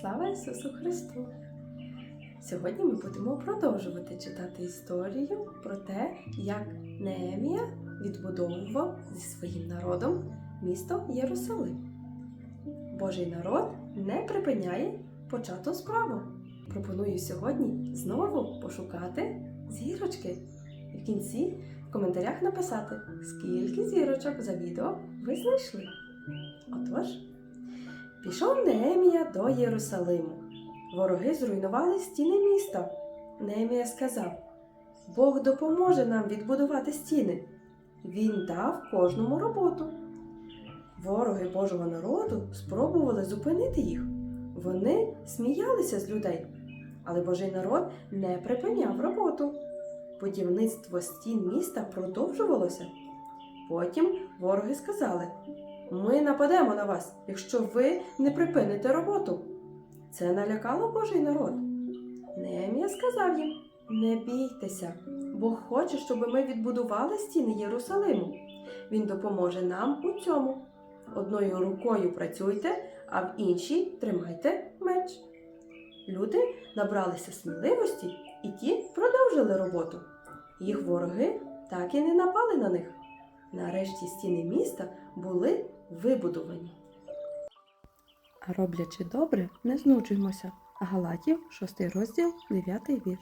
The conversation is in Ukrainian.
Слава Ісусу Христу! Сьогодні ми будемо продовжувати читати історію про те, як Неемія відбудовував зі своїм народом місто Єрусалим. Божий народ не припиняє почату справу. Пропоную сьогодні знову пошукати зірочки. І в кінці в коментарях написати, скільки зірочок за відео ви знайшли. Отож, пішов Неемія до Єрусалиму. Вороги зруйнували стіни міста. Неемія сказав: Бог допоможе нам відбудувати стіни. Він дав кожному роботу. Вороги Божого народу спробували зупинити їх. Вони сміялися з людей, але Божий народ не припиняв роботу. Будівництво стін міста продовжувалося. Потім вороги сказали: Ми нападемо на вас, якщо ви не припините роботу. Це налякало Божий народ. Неемія сказав їм: Не бійтеся, Бог хоче, щоб ми відбудували стіни Єрусалиму. Він допоможе нам у цьому. Одною рукою працюйте, а в іншій тримайте меч. Люди набралися сміливості, і ті продовжили роботу. Їх вороги так і не напали на них. Нарешті стіни міста були вибудовані. Роблячи добре, не знуджуємося. Галатів, 6 розділ, 9 вірш.